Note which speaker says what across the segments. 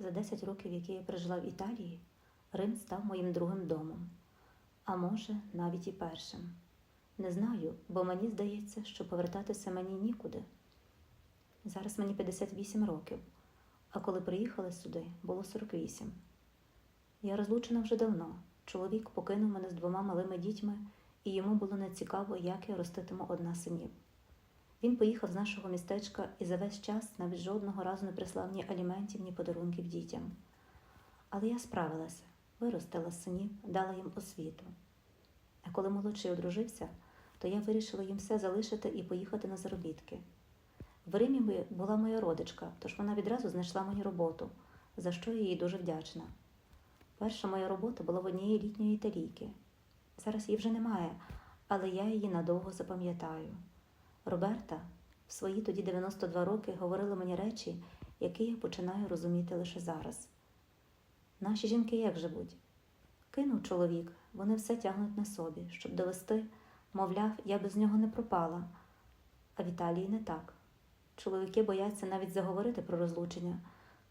Speaker 1: За 10 років, які я прожила в Італії, Рим став моїм другим домом, а може, навіть і першим. Не знаю, бо мені здається, що повертатися мені нікуди. Зараз мені 58 років, а коли приїхали сюди, було 48. Я розлучена вже давно. Чоловік покинув мене з двома малими дітьми, і йому було нецікаво, як я роститиму одна синів. Він поїхав з нашого містечка і за весь час навіть жодного разу не прислав ні аліментів, ні подарунків дітям. Але я справилася, виростила синів, дала їм освіту. А коли молодший одружився, то я вирішила їм все залишити і поїхати на заробітки. В Римі була моя родичка, тож вона відразу знайшла мені роботу, за що я їй дуже вдячна. Перша моя робота була в однієї літньої італійки. Зараз її вже немає, але я її надовго запам'ятаю. Роберта в свої тоді 92 роки говорила мені речі, які я починаю розуміти лише зараз. Наші жінки як живуть? Кинув чоловік, вони все тягнуть на собі, щоб довести, мовляв, я без нього не пропала. А в Італії не так. Чоловіки бояться навіть заговорити про розлучення.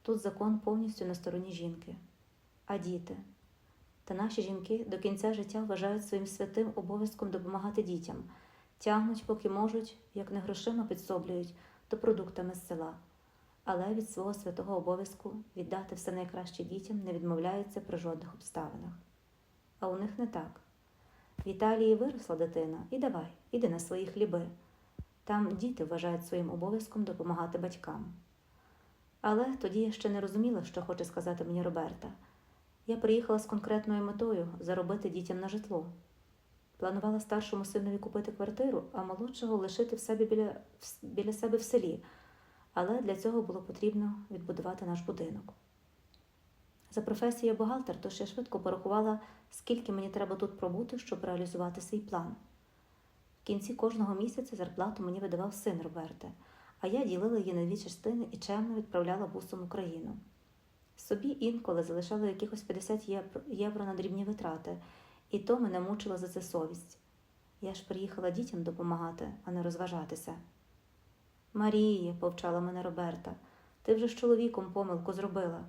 Speaker 1: Тут закон повністю на стороні жінки. А діти? Та наші жінки до кінця життя вважають своїм святим обов'язком допомагати дітям, тягнуть, поки можуть, як не грошима підсоблюють, то продуктами з села. Але від свого святого обов'язку віддати все найкраще дітям не відмовляються при жодних обставинах. А у них не так. В Італії виросла дитина, і давай, іди на свої хліби. Там діти вважають своїм обов'язком допомагати батькам. Але тоді я ще не розуміла, що хоче сказати мені Роберта. Я приїхала з конкретною метою заробити дітям на житло. Планувала старшому синові купити квартиру, а молодшого лишити в себе біля, біля себе в селі. Але для цього було потрібно відбудувати наш будинок. За професією бухгалтер, тож я швидко порахувала, скільки мені треба тут пробути, щоб реалізувати свій план. В кінці кожного місяця зарплату мені видавав син Роберте, а я ділила її на дві частини і чемно відправляла бусом Україну. Собі інколи залишала якихось 50 євро- євро на дрібні витрати, і то мене мучила за це совість. Я ж приїхала дітям допомагати, а не розважатися. Марія, повчала мене Роберта, ти вже з чоловіком помилку зробила.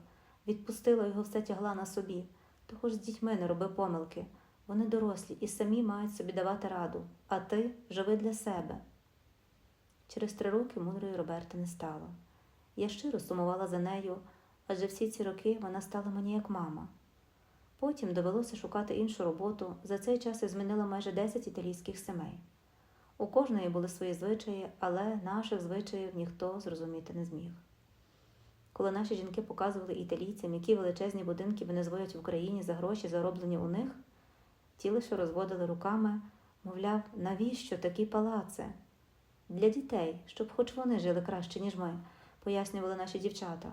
Speaker 1: Відпустила його, все тягла на собі. То хоч з дітьми не роби помилки. Вони дорослі і самі мають собі давати раду, а ти живи для себе. Через три роки мудрої Роберти не стало. Я щиро сумувала за нею, адже всі ці роки вона стала мені як мама. Потім довелося шукати іншу роботу. За цей час я змінила майже 10 італійських сімей. У кожної були свої звичаї, але наших звичаїв ніхто зрозуміти не зміг. Коли наші жінки показували італійцям, які величезні будинки вони зводять в Україні за гроші, зароблені у них, ті лише розводили руками, мовляв, навіщо такі палаци? Для дітей, щоб хоч вони жили краще, ніж ми, пояснювали наші дівчата.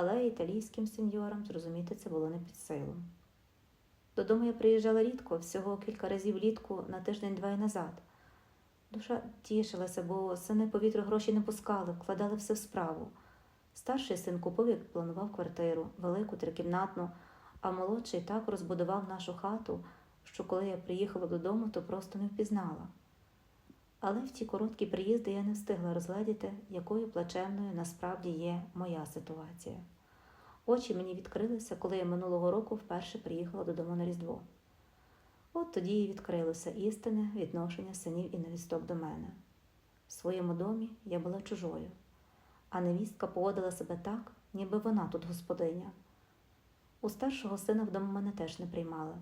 Speaker 1: Але італійським сеньорам зрозуміти це було не під силу. Додому я приїжджала рідко, всього кілька разів влітку на тиждень-два і назад. Душа тішилася, бо сини по вітру гроші не пускали, вкладали все в справу. Старший син купив, як планував квартиру, велику трикімнатну, а молодший так розбудував нашу хату, що коли я приїхала додому, то просто не впізнала. Але в ті короткі приїзди я не встигла розгледіти, якою плачевною насправді є моя ситуація. Очі мені відкрилися, коли я минулого року вперше приїхала додому на Різдво. От тоді і відкрилося істинне відношення синів і невісток до мене. В своєму домі я була чужою, а невістка поводила себе так, ніби вона тут господиня. У старшого сина вдома мене теж не приймали,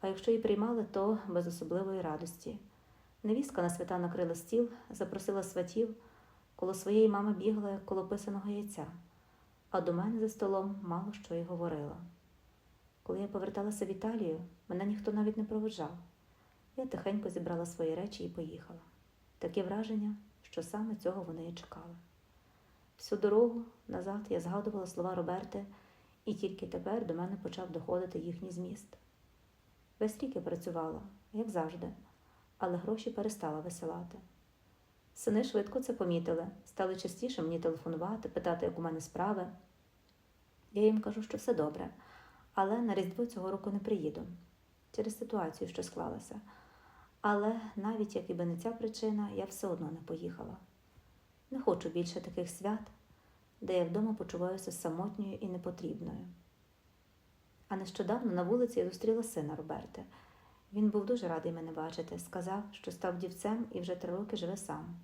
Speaker 1: а якщо і приймали, то без особливої радості. Невістка на свята накрила стіл, запросила сватів, коло своєї мами бігла, як коло писаного яйця, а до мене за столом мало що й говорила. Коли я поверталася в Італію, мене ніхто навіть не проведжав. Я тихенько зібрала свої речі і поїхала. Таке враження, що саме цього вони і чекали. Всю дорогу назад я згадувала слова Роберти, і тільки тепер до мене почав доходити їхній зміст. Весь рік я працювала, як завжди, але гроші перестала висилати. Сини швидко це помітили, стали частіше мені телефонувати, питати, як у мене справи. Я їм кажу, що все добре, але на Різдво цього року не приїду через ситуацію, що склалася. Але навіть як і не ця причина, я все одно не поїхала. Не хочу більше таких свят. де я вдома почуваюся самотньою і непотрібною. А нещодавно на вулиці я зустріла сина Роберта. Він був дуже радий мене бачити, сказав, що став дівцем і вже три роки живе сам.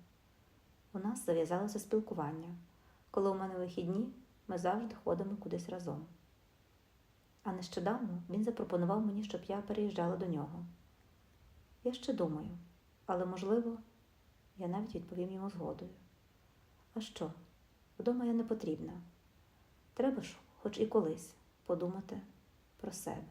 Speaker 1: У нас зав'язалося спілкування. Коли у мене вихідні, ми завжди ходимо кудись разом. А нещодавно він запропонував мені, щоб я переїжджала до нього. Я ще думаю, але, можливо, я навіть відповім йому згодою. А що? Вдома я не потрібна. Треба ж, хоч і колись, подумати про себе.